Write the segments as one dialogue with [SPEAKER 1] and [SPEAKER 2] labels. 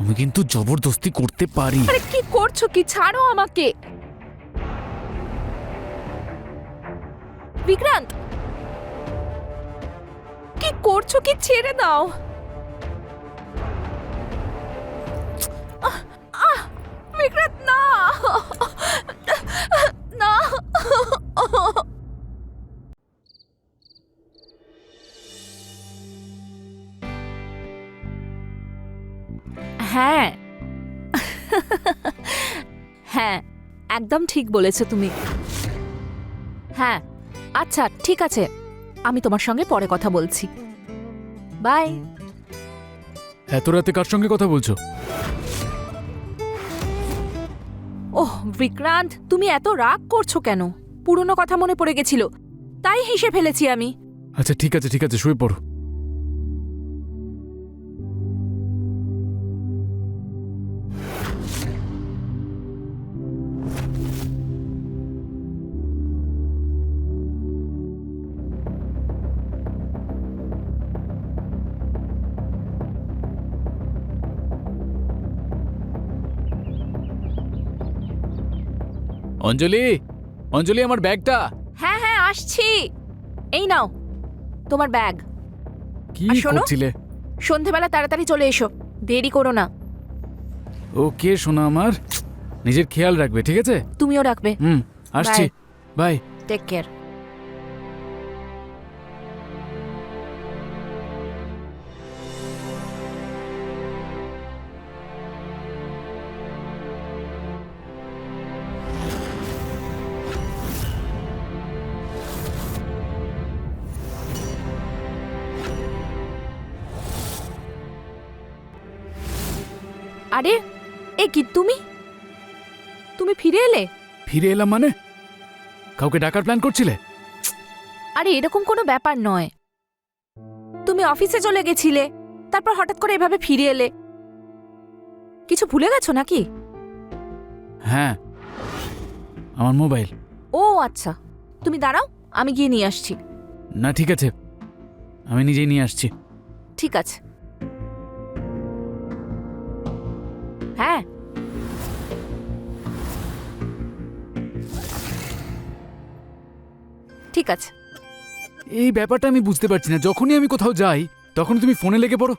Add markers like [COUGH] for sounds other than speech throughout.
[SPEAKER 1] আমি কিন্তু জবরদস্তি করতে পারি।
[SPEAKER 2] আরে কি করছ কি? ছাড়ো আমাকে। বিক্রান্ত! কি করছ কি ছেড়ে দাও। বিক্রান্ত, না। না। হ্যাঁ। হ্যাঁ একদম ঠিক বলেছ তুমি। হ্যাঁ আচ্ছা ঠিক আছে। আমি তোমার সঙ্গে পরে কথা বলছি। বাই।
[SPEAKER 1] এত রাতে কার সঙ্গে কথা বলছো?
[SPEAKER 2] ওহ বিক্রান্ত তুমি এত রাগ করছ কেন? পুরনো কথা মনে পড়ে গেছিল। তাই হেসে ফেলেছি আমি।
[SPEAKER 1] আচ্ছা ঠিক আছে ঠিক আছে শুয়ে পড়ো। অঞ্জলি অঞ্জলি আমার ব্যাগটা।
[SPEAKER 2] হ্যাঁ হ্যাঁ আসছি। এই নাও তোমার ব্যাগ।
[SPEAKER 1] কি
[SPEAKER 2] আর শোনো?
[SPEAKER 1] করছিলে?
[SPEAKER 2] সন্ধেবেলা তাড়াতাড়ি চলে এসো দেরি করো না।
[SPEAKER 1] ওকে শোনা আমার নিজের খেয়াল রাখবে ঠিক আছে?
[SPEAKER 2] তুমিও রাখবে।
[SPEAKER 1] হুম আসছি। বাই।
[SPEAKER 2] টেক কেয়ার ফিরে
[SPEAKER 1] এলাম মানে? কাউকে ডাকার প্ল্যান করছিলে?
[SPEAKER 2] আরে এরকম কোনো ব্যাপার নয়। তুমি অফিসে চলে গেছিলে তারপর হঠাৎ করে এভাবে ফিরে এলে। কিছু ভুলে গেছো নাকি?
[SPEAKER 1] হ্যাঁ আমার মোবাইল।
[SPEAKER 2] ও আচ্ছা। তুমি দাঁড়াও আমি গিয়ে নিয়ে আসছি।
[SPEAKER 1] না ঠিক আছে। আমি নিজেই নিয়ে আসছি।
[SPEAKER 2] ঠিক আছে। হ্যাঁ ঠিক আছে।
[SPEAKER 1] এই ব্যাপারটা আমি বুঝতে পারছি না। যখনই আমি কোথাও যাই তখন তুমি ফোনে লেগে পড়ো।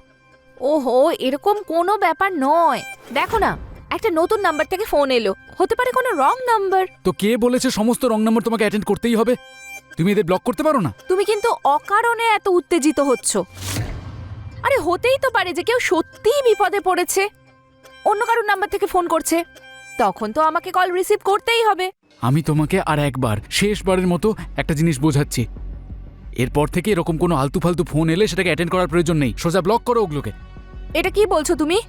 [SPEAKER 2] ওহো এরকম কোনো ব্যাপার নয়। দেখো না একটা নতুন নাম্বার থেকে ফোন এলো। হতে পারে কোনো রং নাম্বার।
[SPEAKER 1] তো কে বলেছে সমস্ত রং নাম্বার তোমাকে অ্যাটেন্ড করতেই হবে? তুমি এদের ব্লক করতে পারো না?
[SPEAKER 2] তুমি কিন্তু অকারণে এত উত্তেজিত হচ্ছ। আরে হতেই তো পারে যে কেউ সত্যিই বিপদে পড়েছে। অন্য কারোর নাম্বার থেকে ফোন করছে। তখন তো আমাকে কল রিসিভ করতেই হবে।
[SPEAKER 1] আমি তোমাকে আর একবার শেষবারের মতো একটা জিনিস বোঝাচ্ছি। এরপর থেকে এরকম কোনো আলতু ফালতু ফোন এলে সেটাকে অ্যাটেন্ড করার প্রয়োজন নেই। সোজা ব্লক করো ওগুলোকে।
[SPEAKER 2] এটা কি বলছো তুমি?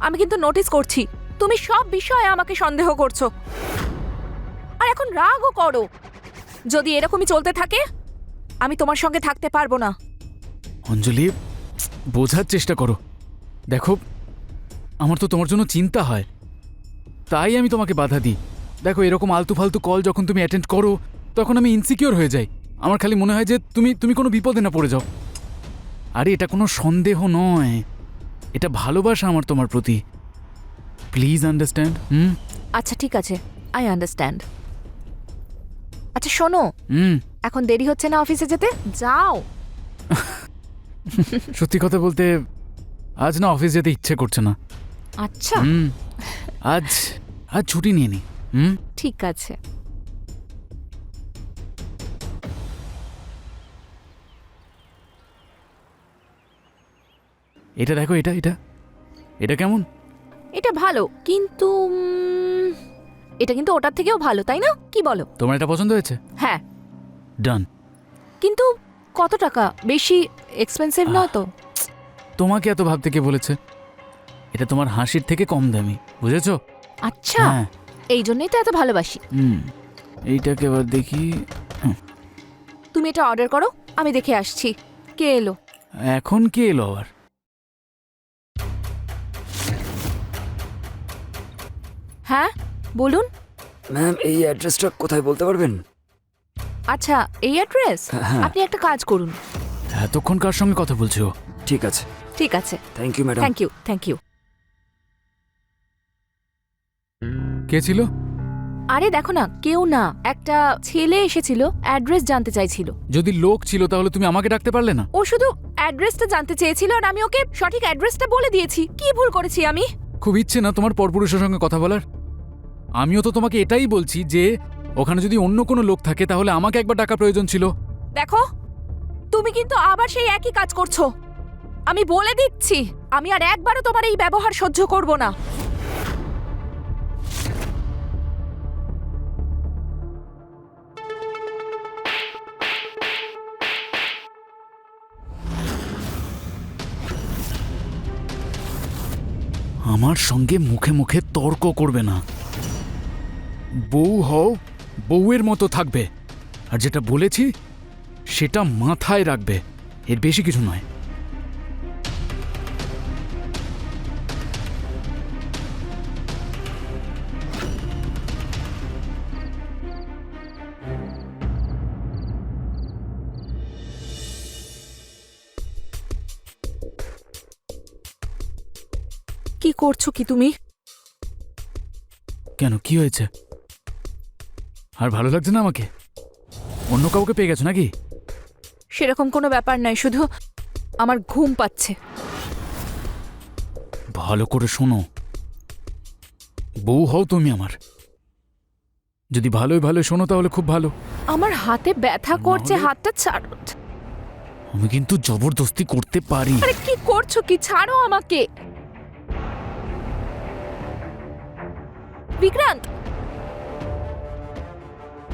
[SPEAKER 2] আমি কিন্তু নোটিস করছি। তুমি সব বিষয়ে আমাকে সন্দেহ করছ। আর এখন রাগও করো। যদি এরকমই চলতে থাকে আমি তোমার সঙ্গে থাকতে পারব না।
[SPEAKER 1] অঞ্জলি বোঝার চেষ্টা করো। দেখো আমার তো তোমার জন্য চিন্তা হয়। তাই আমি তোমাকে বাধা দিই। দেখো এরকম আলতু ফালতু কল যখন তুমি অ্যাটেন্ড করো তখন আমি ইনসিকিওর হয়ে যাই। আমার খালি মনে হয় যে তুমি তুমি কোনো বিপদে না পড়ে যাও। আরে এটা কোনো সন্দেহ নয়। এটা ভালোবাসা আমার তোমার প্রতি। Please understand hmm?
[SPEAKER 2] আচ্ছা ঠিক আছে। আই আন্ডারস্ট্যান্ড আচ্ছা শোনো।
[SPEAKER 1] হুম।
[SPEAKER 2] এখন দেরি হচ্ছে না অফিসে যেতে? যাও। [LAUGHS]
[SPEAKER 1] সত্যি কথা বলতে আজ না অফিস যেতে ইচ্ছে করছে না।
[SPEAKER 2] আচ্ছা।
[SPEAKER 1] হুম। আজ আজ ছুটি নিয়ে নি। হুম?
[SPEAKER 2] ঠিক আছে।
[SPEAKER 1] এটা দেখো এটা এটা। এটা কেমন?
[SPEAKER 2] এটা ভালো কিন্তু উম, এটা কিন্তু ওটার থেকেও ভালো তাই না? কি বলো?
[SPEAKER 1] তোমার এটা পছন্দ হয়েছে?
[SPEAKER 2] হ্যাঁ।
[SPEAKER 1] ডান
[SPEAKER 2] কিন্তু কত টাকা? বেশি এক্সপেন্সিভ নয় তো?
[SPEAKER 1] তোমাকে এত ভাবতে কে বলেছে? এটা তোমার হাসির থেকে কম দামি বুঝেছ?
[SPEAKER 2] আচ্ছা।
[SPEAKER 1] হ্যাঁ।
[SPEAKER 2] এই জন্যই তো এত ভালোবাসি।
[SPEAKER 1] হুম এইটাকে এবার দেখি।
[SPEAKER 2] তুমি এটা অর্ডার করো আমি দেখে আসছি। কে এলো?
[SPEAKER 1] এখন কে এলো আবার?
[SPEAKER 2] হ্যাঁ বলুন।
[SPEAKER 3] ম্যাম এই অ্যাড্রেসটা কোথায় বলতে পারবেন?
[SPEAKER 2] আচ্ছা এই অ্যাড্রেস
[SPEAKER 3] হ্যাঁ।
[SPEAKER 2] আপনি একটা কাজ করুন।
[SPEAKER 1] এতক্ষণ কার সঙ্গে কথা বলছো?
[SPEAKER 3] ঠিক আছে।
[SPEAKER 2] ঠিক আছে।
[SPEAKER 3] Thank you madam
[SPEAKER 2] thank you thank you
[SPEAKER 1] কে ছিল?
[SPEAKER 2] আরে দেখো না কেউ না একটা ছেলে এসেছিল অ্যাড্রেস জানতে চাইছিল।
[SPEAKER 1] যদি লোক ছিল তাহলে তুমি আমাকে ডাকতে পারলে না?
[SPEAKER 2] ও শুধু অ্যাড্রেসটা জানতে চেয়েছিল আর আমি ওকে সঠিক অ্যাড্রেসটা বলে দিয়েছি। কি ভুল করেছি আমি?
[SPEAKER 1] খুব ইচ্ছে না তোমার পরপুরুষের সঙ্গে কথা বলার। আমিও তো তোমাকে এটাই বলছি যে ওখানে যদি অন্য কোনো লোক থাকে তাহলে আমাকে একবার টাকা প্রয়োজন ছিল।
[SPEAKER 2] দেখো তুমি কিন্তু আবার সেই একই কাজ করছ। আমি বলে দিচ্ছি আমি আর একবারও তোমার এই ব্যবহার সহ্য করব না।
[SPEAKER 1] আমার সঙ্গে মুখে মুখে তর্ক করবে না। বউ হও, বউয়ের মতো থাকবে। আর যেটা বলেছি, সেটা মাথায় রাখবে। এর বেশি কিছু নয়।
[SPEAKER 2] করছ কি তুমি?
[SPEAKER 1] কেন কি হয়েছে? আর ভালো লাগছে না আমাকে? অন্য কাউকে পেয়ে গেছো নাকি?
[SPEAKER 2] সেরকম কোনো ব্যাপার নাই শুধু আমার ঘুম পাচ্ছে।
[SPEAKER 1] ভালো করে শোনো। বউ হও তুমি আমার। যদি ভালোই ভালো শোনো তাহলে খুব ভালো।
[SPEAKER 2] আমার হাতে ব্যথা করছে হাতটা ছাড়ো।
[SPEAKER 1] আমি কিন্তু জবরদস্তি করতে পারি।
[SPEAKER 2] আরে কি করছ কি? ছাড়ো আমাকে। বিক্রান্ত!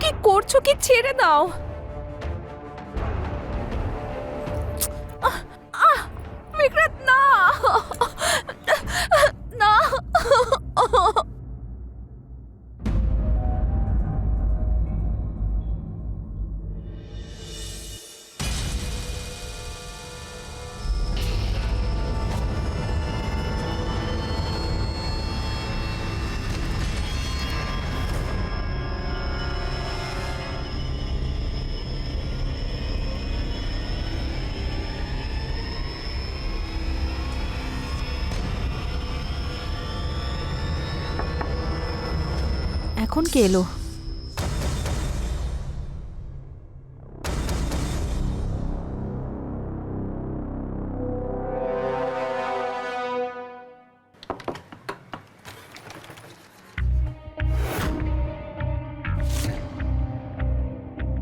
[SPEAKER 2] কি করছ কি ছেড়ে দাও? বিক্রান্ত না! না! এখন কে এলো?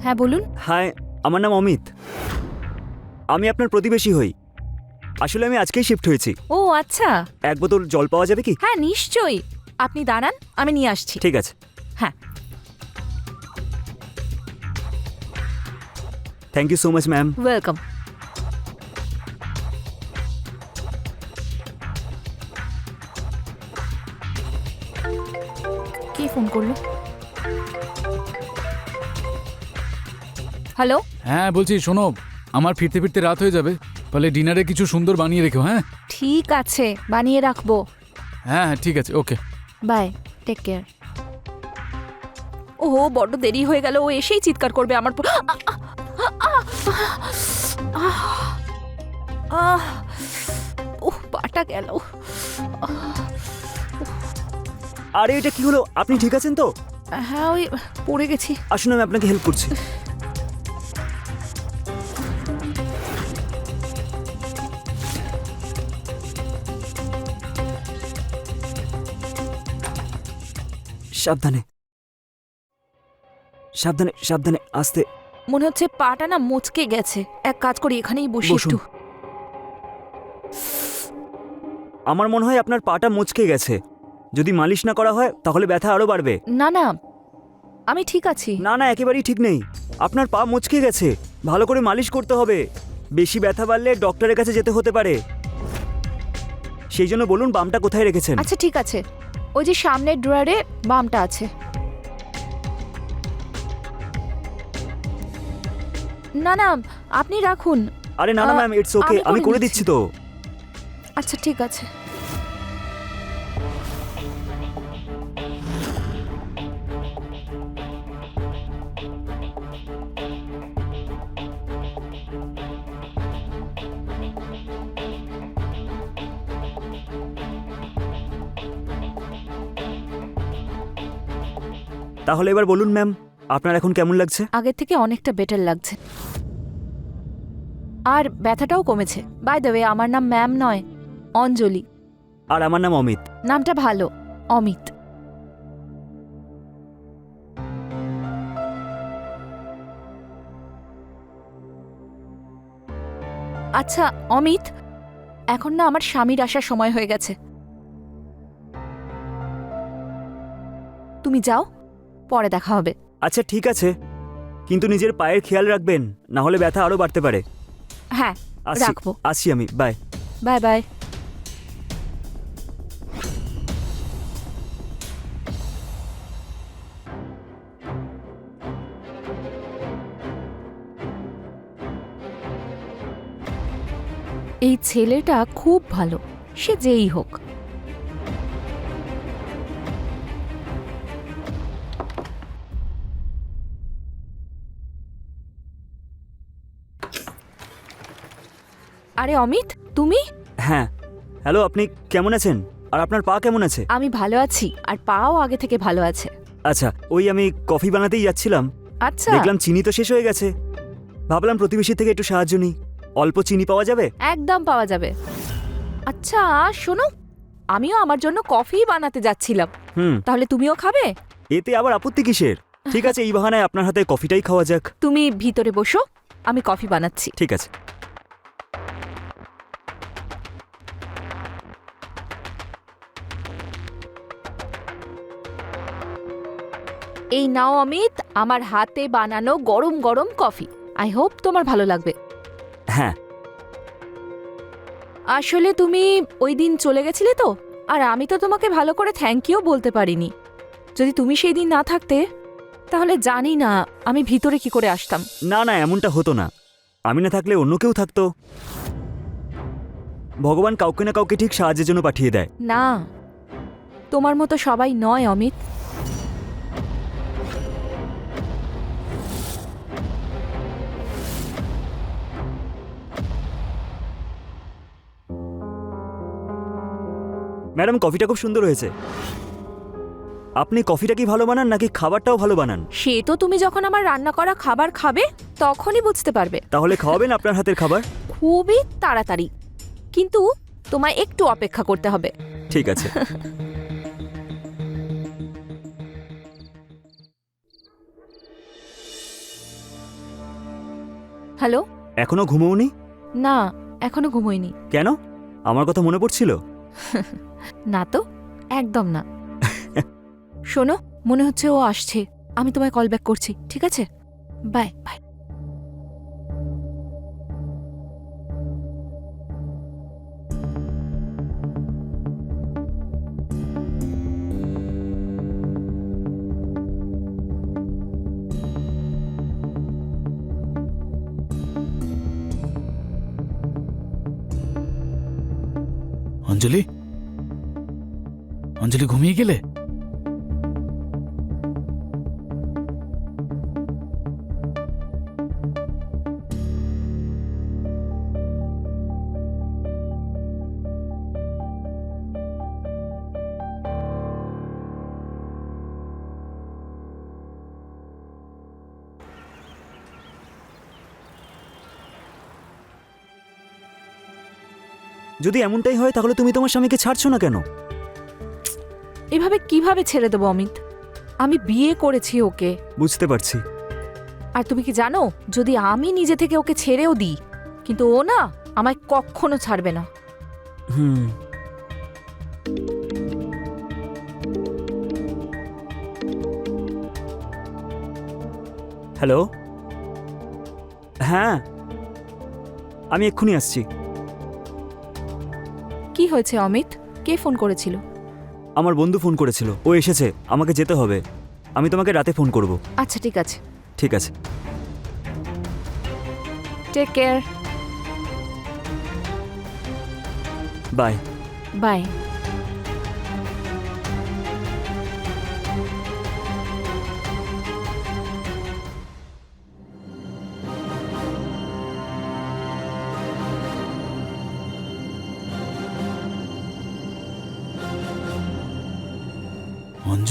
[SPEAKER 2] হ্যাঁ বলুন।
[SPEAKER 3] হাই আমার নাম অমিত। আমি আপনার প্রতিবেশী হই। আসলে আমি আজকেই শিফট হয়েছি।
[SPEAKER 2] ও আচ্ছা।
[SPEAKER 3] এক বোতল জল পাওয়া যাবে কি?
[SPEAKER 2] হ্যাঁ নিশ্চয়ই। আপনি দাঁড়ান আমি নিয়ে আসছি।
[SPEAKER 3] ঠিক আছে।
[SPEAKER 2] হ্যাঁ।
[SPEAKER 3] Thank you so much ma'am
[SPEAKER 2] welcome K phone করল? হ্যালো?
[SPEAKER 1] হ্যাঁ বলছি শোনো আমার ফিরতে ফিরতে রাত হয়ে যাবে। ফলে ডিনারে কিছু সুন্দর বানিয়ে রেখো হ্যাঁ?
[SPEAKER 2] ঠিক আছে বানিয়ে রাখব।
[SPEAKER 1] হ্যাঁ হ্যাঁ ঠিক আছে ওকে।
[SPEAKER 2] Bye take care. ও বড্ড দেরি হয়ে গেল ও এসেই চিৎকার করবে আমার উহ পাটা গেল।
[SPEAKER 3] আরে এটা কি হলো? আপনি ঠিক আছেন তো?
[SPEAKER 2] হ্যাঁ ওই পড়ে গেছি।
[SPEAKER 3] আসুন আমি আপনাকে হেল্প করছি। সাবধানে। সাবধানে সাবধানে আস্তে।
[SPEAKER 2] মনে হচ্ছে পাটা না মুচকে গেছে। এক কাজ করি এখানেই বসি
[SPEAKER 3] বসুন।
[SPEAKER 2] একটু
[SPEAKER 3] আমার মনে হয় আপনার পাটা মুচকে গেছে। যদি মালিশ না করা হয় তাহলে ব্যথা আরও বাড়বে।
[SPEAKER 2] না না। আমি ঠিক আছি।
[SPEAKER 3] না না একেবারেই ঠিক নেই। আপনার পা মুচকে গেছে। ভালো করে মালিশ করতে হবে। বেশি ব্যথা বাড়লে ডক্টরের কাছে যেতে হতে পারে। সেই জন্য বলুন বামটা কোথায় রেখেছেন?
[SPEAKER 2] আচ্ছা ঠিক আছে। ওই যে সামনের ড্রয়ারে বামটা আছে। না না আপনি রাখুন।
[SPEAKER 3] আরে না না ম্যাম ইটস ওকে
[SPEAKER 2] আমি করে
[SPEAKER 3] দিচ্ছি। তো।
[SPEAKER 2] আচ্ছা ঠিক আছে।
[SPEAKER 3] তাহলে এবার বলুন ম্যাম আপনার এখন কেমন লাগছে?
[SPEAKER 2] আগের থেকে অনেকটা বেটার লাগছে। আর ব্যথাটাও কমেছে। বাই দ্য ওয়ে আমার নাম ম্যাম নয় অঞ্জলি।
[SPEAKER 3] আর আমার নাম অমিত।
[SPEAKER 2] নামটা ভালো অমিত। আচ্ছা অমিত এখন না আমার স্বামীর আসার সময় হয়ে গেছে। তুমি যাও পরে দেখা হবে।
[SPEAKER 3] আচ্ছা ঠিক আছে। কিন্তু নিজের পায়ের খেয়াল রাখবেন না হলে ব্যথা আরও বাড়তে পারে।
[SPEAKER 2] হ্যাঁ রাখব।
[SPEAKER 3] আসছি আমি বাই।
[SPEAKER 2] Bye bye. এই ছেলেটা খুব ভালো সে যেই হোক। আরে অমিত তুমি?
[SPEAKER 3] হ্যাঁ। হ্যালো আপনি কেমন আছেন? আর আপনার পা কেমন আছে?
[SPEAKER 2] আমি ভালো আছি আর পাও আগে থেকে ভালো আছে।
[SPEAKER 3] আচ্ছা ওই আমি কফি বানাতেই যাচ্ছিলাম।
[SPEAKER 2] আচ্ছা।
[SPEAKER 3] দেখলাম চিনি তো শেষ হয়ে গেছে। ভাবলাম প্রতিবেশী থেকে একটু সাহায্য নিই। অল্প চিনি পাওয়া যাবে?
[SPEAKER 2] একদম পাওয়া যাবে। আচ্ছা শোনো আমিও আমার জন্য কফি বানাতে যাচ্ছিলাম।
[SPEAKER 3] হুম।
[SPEAKER 2] তাহলে তুমিও খাবে?
[SPEAKER 3] এতে আবার আপত্তি কিসের? ঠিক আছে এই বাহানায় আপনার হাতে কফিটাই খাওয়া যাক।
[SPEAKER 2] তুমি ভিতরে বসো আমি কফি বানাচ্ছি।
[SPEAKER 3] ঠিক আছে।
[SPEAKER 2] এই নাও অমিত আমার হাতে বানানো গরম গরম কফি। আই হোপ তোমার ভালো লাগবে।
[SPEAKER 3] হ্যাঁ।
[SPEAKER 2] আসলে তুমি ওই দিন চলে গেছিলে তো আর আমি তো তোমাকে ভালো করে থ্যাংক ইউ বলতে পারিনি। যদি তুমি সেই দিন না থাকতে তাহলে জানি না আমি ভিতরে কি করে আসতাম।
[SPEAKER 3] না না এমনটা হতো না। আমি না থাকলে অন্য কেউ থাকতো। ভগবান কাউকে না কাউকে ঠিক সাহায্যের জন্য পাঠিয়ে দেয়।
[SPEAKER 2] না তোমার মতো সবাই নয় অমিত।
[SPEAKER 3] ম্যাডাম কফিটা খুব সুন্দর হয়েছে। আপনি কফিটা কি ভালো বানান নাকি খাবারটাও ভালো বানান?
[SPEAKER 2] সে তো তুমি যখন আমার রান্না করা খাবার খাবে তখনই বুঝতে পারবে।
[SPEAKER 3] তাহলে খাওয়াবেন আপনার হাতের খাবার?
[SPEAKER 2] খুবই তাড়াতাড়ি। কিন্তু তোমায় একটু অপেক্ষা করতে হবে।
[SPEAKER 3] ঠিক আছে।
[SPEAKER 2] হ্যালো?
[SPEAKER 3] এখনও ঘুমোওনি?
[SPEAKER 2] না এখনও ঘুমোইনি।
[SPEAKER 3] কেন? আমার কথা মনে পড়ছিল? [LAUGHS]
[SPEAKER 2] না তো, একদম না। শোনো, মনে হচ্ছে ও আসছে। আমি তোমায় কল ব্যাক করছি, ঠিক আছে? বাই বাই
[SPEAKER 1] অঞ্জলি ঘুমিয়ে গেলে?
[SPEAKER 3] যদি এমনটাই হয় তাহলে তুমি তোমার স্বামীকে ছাড়ছো না কেন?
[SPEAKER 2] এভাবে কীভাবে ছেড়ে দেবো অমিত? আমি বিয়ে করেছি ওকে।
[SPEAKER 3] বুঝতে পারছি।
[SPEAKER 2] আর তুমি কি জানো যদি আমি নিজে থেকে ওকে ছেড়েও দিই কিন্তু ও না আমায় কখনো ছাড়বে না।
[SPEAKER 3] হুম। হ্যালো? হ্যাঁ। আমি এক্ষুনি আসছি।
[SPEAKER 2] কি হয়েছে অমিত? কে ফোন করেছিল?
[SPEAKER 3] আমার বন্ধু ফোন করেছিল। ও এসেছে আমাকে যেতে হবে। আমি তোমাকে রাতে ফোন করব।
[SPEAKER 2] আচ্ছা ঠিক আছে।
[SPEAKER 3] ঠিক আছে।
[SPEAKER 2] টেক কেয়ার
[SPEAKER 3] বাই
[SPEAKER 2] বাই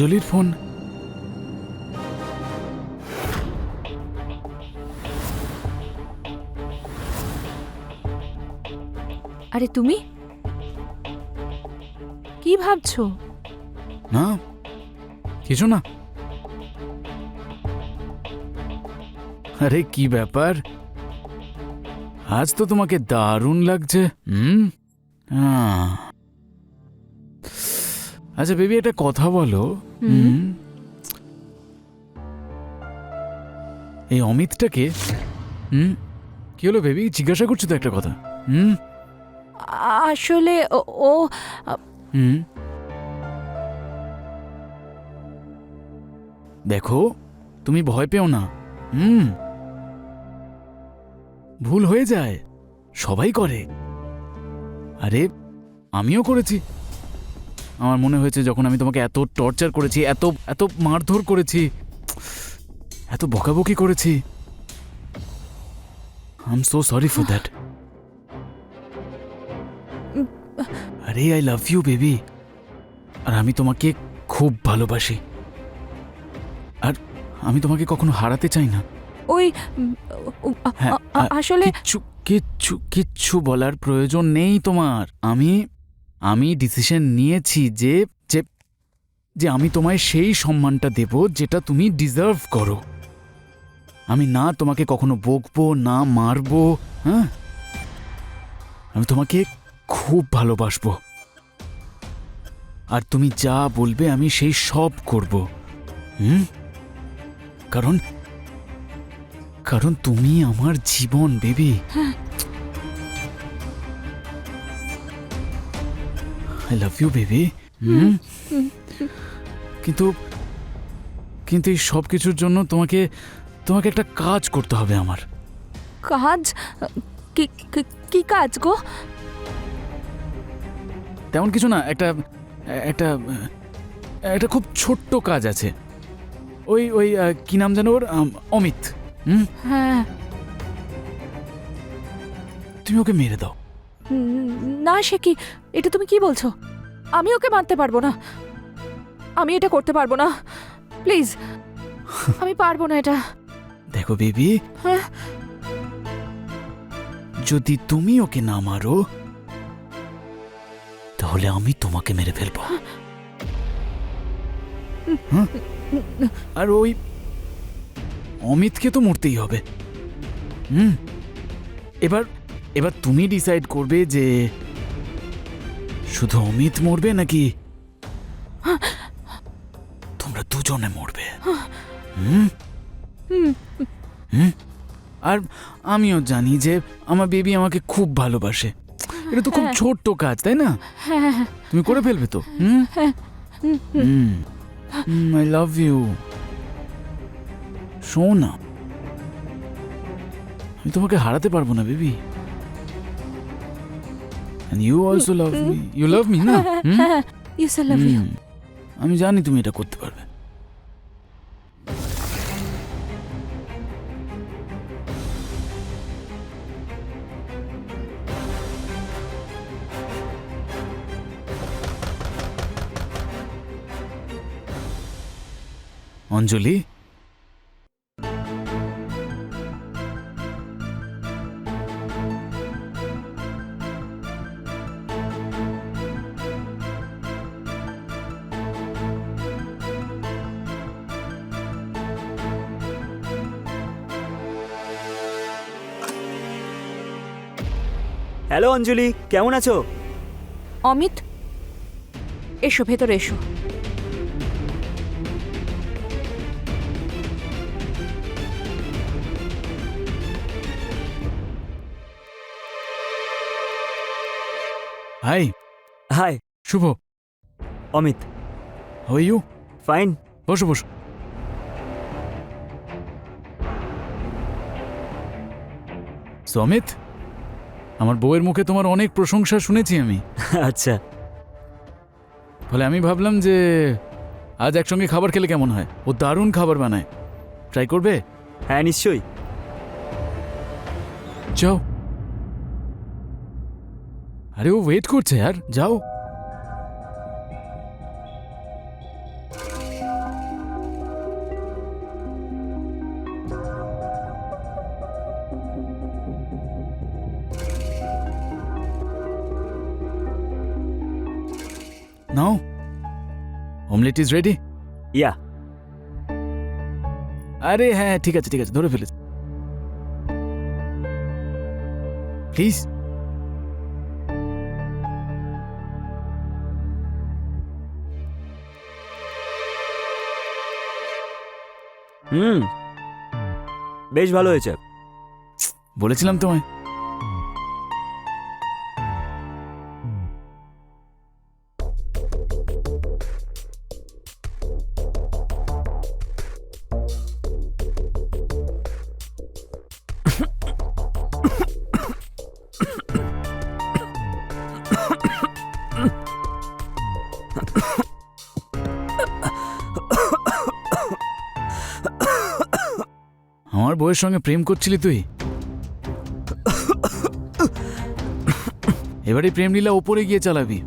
[SPEAKER 1] অঞ্জলির ফোন।
[SPEAKER 2] আরে তুমি? কি ভাবছ?
[SPEAKER 1] না কিছু না। আরে কি ব্যাপার? আজ তো তোমাকে দারুণ লাগছে হুম? আহ। আচ্ছা বেবি একটা কথা বলো। এই অমিতটাকে হুম? কি হলো বেবি? জিজ্ঞাসা করছ তো একটা কথা। হুম?
[SPEAKER 2] আসলে ও
[SPEAKER 1] হুম? দেখো তুমি ভয় পেও না। হুম? ভুল হয়ে যায়। সবাই করে। আরে আমিও করেছি। আমার মনে হয়েছে যখন আমি তোমাকে এত টর্চার করেছি এত এত মারধর করেছি এত বকাবকি করেছি। I am so sorry for that আরে আই লাভ ইউ বেবি আর আমি তোমাকে খুব ভালোবাসি। আর আমি তোমাকে কখনো হারাতে চাই না।
[SPEAKER 2] ওই
[SPEAKER 1] হ্যাঁ,
[SPEAKER 2] আসলে
[SPEAKER 1] কিচ্ছু কিচ্ছু কিচ্ছু বলার প্রয়োজন নেই তোমার। আমি আমি ডিসিশন নিয়েছি যে যে যে আমি তোমায় সেই সম্মানটা দেব যেটা তুমি ডিজার্ভ করো। আমি না তোমাকে কখনো বকবো, না মারবো হ্যাঁ? আমি তোমাকে খুব ভালোবাসবো। আর তুমি যা বলবে আমি সেই সব করব। হুম? কারণ কারণ তুমি আমার জীবন baby I love you baby কিন্তু কিন্তু এই সব কিছুর জন্য তোমাকে তোমাকে একটা কাজ করতে হবে আমার।
[SPEAKER 2] কাজ? কি কি- কাজ গো?
[SPEAKER 1] তেমন কিছু না একটা একটা একটা খুব ছোট্ট কাজ আছে। ওই ওই কি নাম জানো ওর? অমিত। হুম?
[SPEAKER 2] হ্যাঁ।
[SPEAKER 1] তুমি ওকে মেরে দাও।
[SPEAKER 2] না সে কি? এটা তুমি কি বলছো? আমি ওকে মানতে পারব না। আমি এটা করতে পারব না। প্লিজ আমি পারব না এটা।
[SPEAKER 1] দেখো বেবি।
[SPEAKER 2] হ্যাঁ।
[SPEAKER 1] যদি তুমি ওকে না মারো তাহলে আমি তোমাকে মেরে ফেলব। হ্যাঁ? আর ওই অমিতকে তো মরতেই হবে। হুম? এবার এবার তুমি ডিসাইড করবে যে শুধু অমিত মরবে নাকি তোমরা দুজনে মরবে? হুম?
[SPEAKER 2] হুম।
[SPEAKER 1] হুম? আর আমিও জানি যে আমার বেবি আমাকে খুব ভালোবাসে। এটা তো খুব
[SPEAKER 2] হ্যাঁ।
[SPEAKER 1] ছোট্ট কাজ তাই না?
[SPEAKER 2] হ্যাঁ হ্যাঁ।
[SPEAKER 1] তুমি করে ফেলবে তো। আই লাভ ইউ শো না। আমি তোমাকে হারাতে পারব না baby you also love me you love me না হুম?
[SPEAKER 2] Yes I love you
[SPEAKER 1] hmm. আমি জানি তুমি এটা করতে পারবে অঞ্জলি
[SPEAKER 3] হ্যালো অঞ্জলি কেমন আছো?
[SPEAKER 2] অমিত এসো ভেতরে এসো।
[SPEAKER 1] Hi
[SPEAKER 3] hi
[SPEAKER 1] Shubho.
[SPEAKER 3] Amit.
[SPEAKER 1] How you
[SPEAKER 3] fine
[SPEAKER 1] বসো বসো। সমিত আমার বউয়ের মুখে তোমার অনেক প্রশংসা শুনেছি আমি।
[SPEAKER 3] আচ্ছা।
[SPEAKER 1] ফলে আমি ভাবলাম যে আজ একসঙ্গে খাবার খেলে কেমন হয়? ও দারুণ খাবার বানায়। ট্রাই করবে?
[SPEAKER 3] হ্যাঁ নিশ্চয়ই।
[SPEAKER 1] যাও। আরে ও ওয়েট করছে আর যাও। অমলেট ইজ রেডি
[SPEAKER 3] ইয়া
[SPEAKER 1] আরে হ্যাঁ ঠিক আছে ঠিক আছে ধরে ফেলেছি প্লিজ
[SPEAKER 3] হুম বেশ ভালো হয়েছে
[SPEAKER 1] বলেছিলাম তোমায় সঙ্গে প্রেম করছিলি তুই? এবারে প্রেম লীলা ওপরে গিয়ে চালাবি।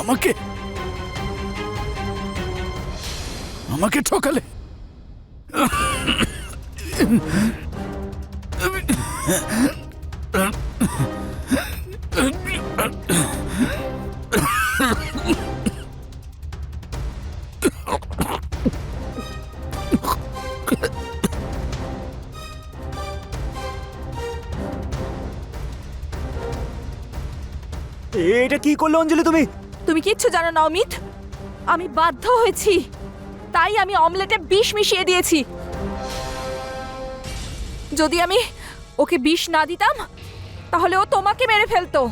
[SPEAKER 1] আমাকে আমাকে ঠকালে।
[SPEAKER 3] এটা কি করল অঞ্জলি তুমি?
[SPEAKER 2] তুমি কিচ্ছু জানো না, অমিত। আমি বাধ্য হয়েছি। তাই আমি অমলেটে বিষ মিশিয়ে দিয়েছি। যদি আমি ওকে বিষ না দিতাম, তাহলে ও তোমাকে মেরে ফেলতো।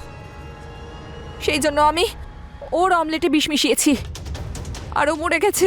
[SPEAKER 2] সেই জন্য আমি ওর অমলেটে বিষ মিশিয়েছি। আরও মরে গেছে।